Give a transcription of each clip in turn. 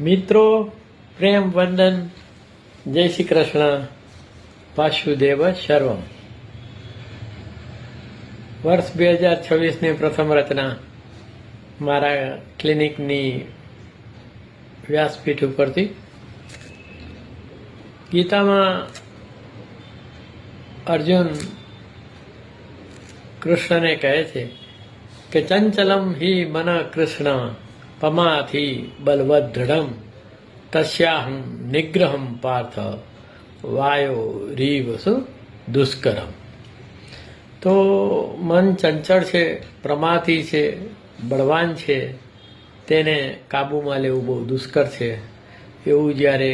મિત્રો, પ્રેમ, વંદન, જય શ્રી કૃષ્ણ, વાસુદેવ, સર્વમ. વર્ષ બે હજાર છવ્વીસની પ્રથમ રચના મારા ક્લિનિકની વ્યાસપીઠ ઉપરથી. ગીતામાં અર્જુન કૃષ્ણને કહે છે કે ચંચલમ હિ મન કૃષ્ણ. પમાથી બલવદ્રઢમ તસ્યાહમ નિગ્રહમ પાર્થ વાયો રીવસુ દુષ્કરમ તો મન ચંચળ છે પ્રમાથી છે બળવાન છે તેને કાબૂમાં લેવું બહુ દુષ્કર છે એવું જ્યારે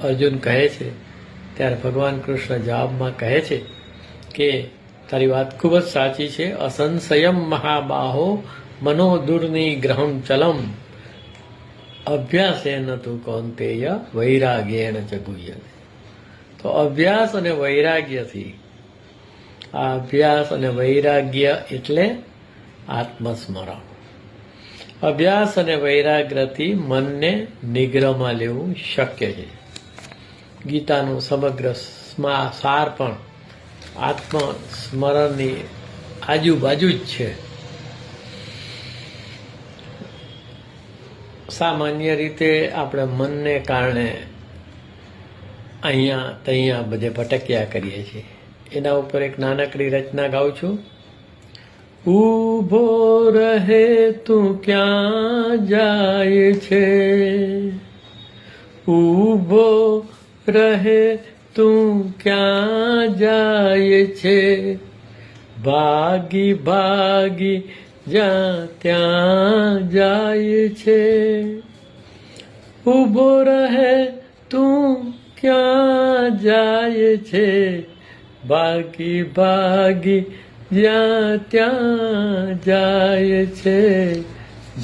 અર્જુન કહે છે ત્યારે ભગવાન કૃષ્ણ જવાબમાં કહે છે કે તારી વાત ખૂબ જ સાચી છે અસંશયમ મહાબાહો મનો દુર્નિગ્રહમ ચલમ અભ્યાસેન તું કૌંતેય વૈરાગ્યેણ ચ ગુહ્યતે તો અભ્યાસ અને વૈરાગ્યથી આ અભ્યાસ અને વૈરાગ્ય એટલે આત્મસ્મરણ અભ્યાસ અને વૈરાગ્યથી મનને નિગ્રહમાં લેવું શક્ય છે ગીતાનું સમગ્ર સ્મા- સાર પણ આત્મસ્મરણની આજુબાજુ જ છે સામાન્ય રીતે આપણે મનને કારણે અહીંયા તહીંયા બધે ભટક્યા કરીએ છીએ. એના ઉપર એક નાનકડી રચના ગાઉં છું. ઊભો રહે તું ક્યાં જાય છે? ઊભો રહે તું ક્યાં જાય છે? ભાગી ભાગી જ્યાં ત્યાં જાય છે. ઊભો રહે તું ક્યાં જાય છે? ભાગી ભાગી જ્યાં ત્યાં જાય છે.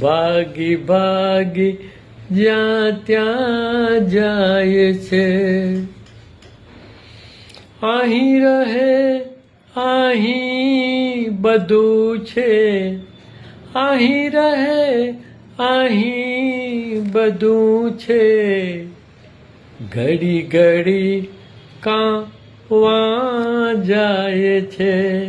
ભાગી ભાગી જ્યાં ત્યાં જાય છે. અહીં રહે, અહીં બધું છે. અહીં રહે અહીં બધું છે. ઘડી ઘડી કાં જાય છે.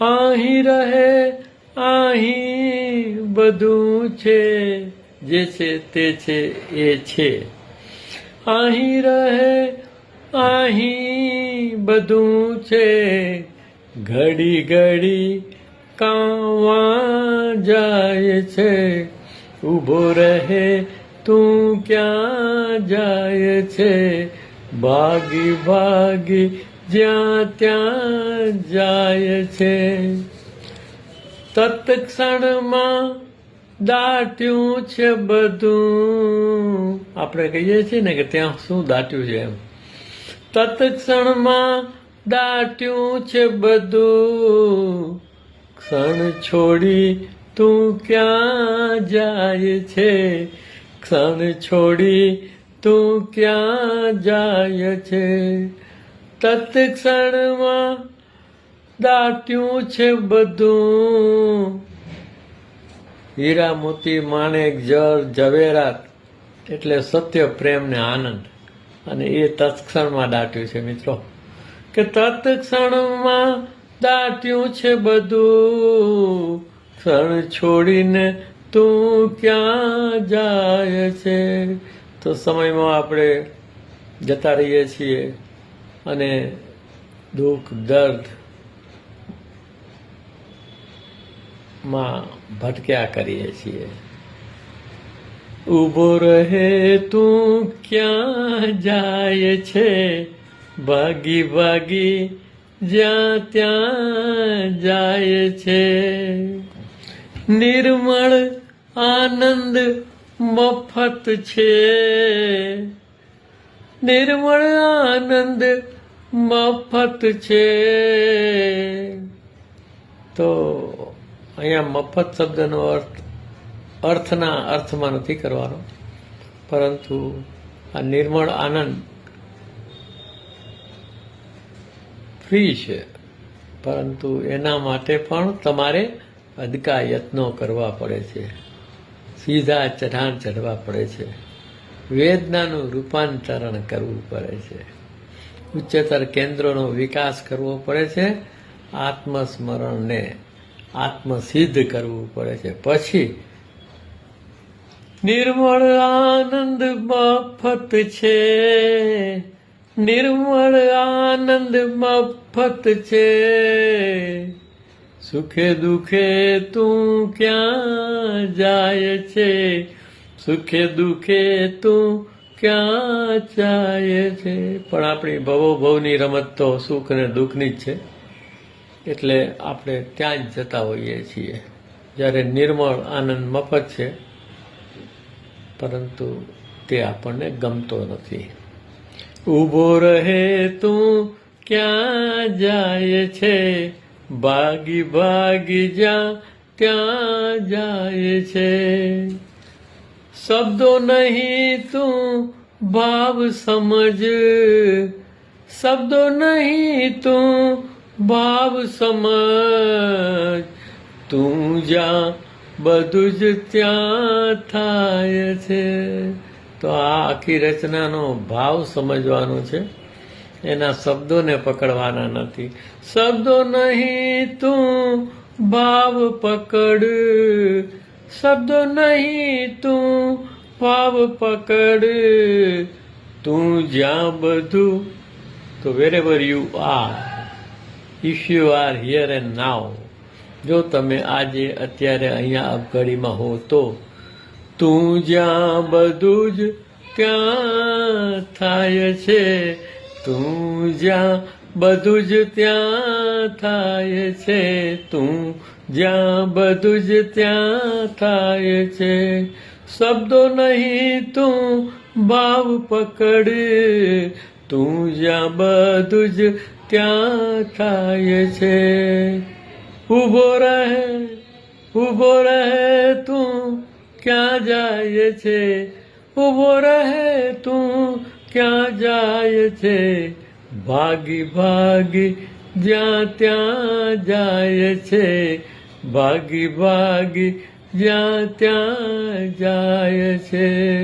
અહીં રહે અહીં બધું છે. જે છે તે છે, એ છે. અહીં રહે અહીં બધું છે. ઘડી ઘડી કાં જાય છે, ઊભો રહે તું ક્યાં જાય છે? ભાગી ભાગી જ્યાં ત્યાં જાય છે. તત્ક્ષણમાં દાટ્યું છે બધું. આપણે કહીએ છીએ ને કે ત્યાં શું દાટ્યું છે એમ. તત્ક્ષણમાં દાટ્યું છે બધું. ક્ષણ છોડી તું ક્યાં જાય છે? ક્ષણ છોડી તું ક્યાં જાય છે? તત્ક્ષણમાં દાટ્યું છે બધું. હીરા મોતી માણેક જર ઝવેરાત એટલે સત્ય, પ્રેમ ને આનંદ. અને એ તત્ક્ષણમાં દાટ્યું છે મિત્રો. કે તત્ક્ષણમાં દાટ્યું છે બધું. ક્ષણ છોડીને તું ક્યાં જાય છે? તો સમયમાં આપણે જતા રહીએ છીએ અને દુઃખ, દર્દમાં ભટક્યા કરીએ છીએ. ઊભો રહે તું ક્યાં જાય છે? ભાગી ભાગી જ્યાં ત્યાં જાય છે. નિર્મળ આનંદ મફત છે. નિર્મળ આનંદ મફત છે. તો અહીંયા મફત શબ્દનો અર્થ, અર્થના અર્થમાં નથી કરવાનો. પરંતુ આ નિર્મળ આનંદ ફ્રી છે. પરંતુ એના માટે પણ તમારે અદકા યત્નો કરવા પડે છે. સીધા ચઢાણ ચઢવા પડે છે. વેદનાનું રૂપાંતરણ કરવું પડે છે. ઉચ્ચતર કેન્દ્રોનો વિકાસ કરવો પડે છે. આત્મસ્મરણને આત્મસિદ્ધ કરવું પડે છે. પછી નિર્મળ આનંદ મફત છે. નિર્મળ આનંદ મફત છે. સુખે દુખે તું ક્યાં જાય છે? સુખે દુખે તું ક્યાં જાય છે? પણ આપણી ભવો ભવની રમત તો સુખ અને દુઃખની જ છે. એટલે આપણે ત્યાં જ જતા હોઈએ છીએ. જ્યારે નિર્મળ આનંદ મફત છે, પરંતુ તે આપણને ગમતો નથી. ઊભો રહે તું ક્યાં જાય છે? ભાગી ભાગી જ્યાં ત્યાં જાય છે. શબ્દો નહીં તું ભાવ સમજ. શબ્દો નહીં તું ભાવ સમજ. તું જ્યાં બધું જ ત્યાં થાય છે. તો આ આખી રચનાનો ભાવ સમજવાનો છે. એના શબ્દોને પકડવાના નથી. શબ્દો નહીં તું ભાવ પકડ. શબ્દો નહીં તું ભાવ પકડ. તું જ્યાં બધું, તો wherever you are if you are here and now જો તમે આજે, અત્યારે અહીંયા અબઘડીમાં હો, તો તું જ્યાં બધું જ ત્યાં થાય છે. તું જ્યાં બધું જ ત્યાં થાય છે, તું જ્યાં બધું જ ત્યાં થાય છે. શબ્દો નહીં તું ભાવ પકડ, તું જ્યાં બધું જ ત્યાં થાય છે. ઊભો રહે ઊભો રહે તું ક્યાં જાય છે? ઊભો રહે તું ક્યાં જાય છે? ભાગી ભાગી જ્યાં ત્યાં જાય છે. ભાગી ભાગી જ્યાં ત્યાં જાય છે.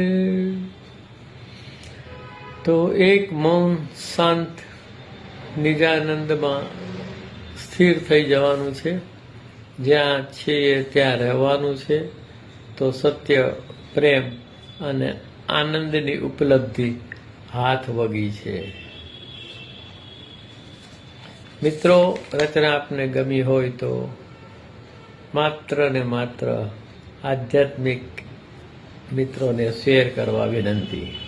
તો એક મૌન શાંત નિજાનંદમાં સ્થિર થઈ જવાનું છે. જ્યાં છીએ ત્યાં રહેવાનું છે. તો સત્ય, પ્રેમ અને આનંદની ઉપલબ્ધિ હાથ વગી છે. મિત્રો, રચના આપને ગમી હોય તો માત્ર ને માત્ર આધ્યાત્મિક મિત્રોને શેર કરવા વિનંતી.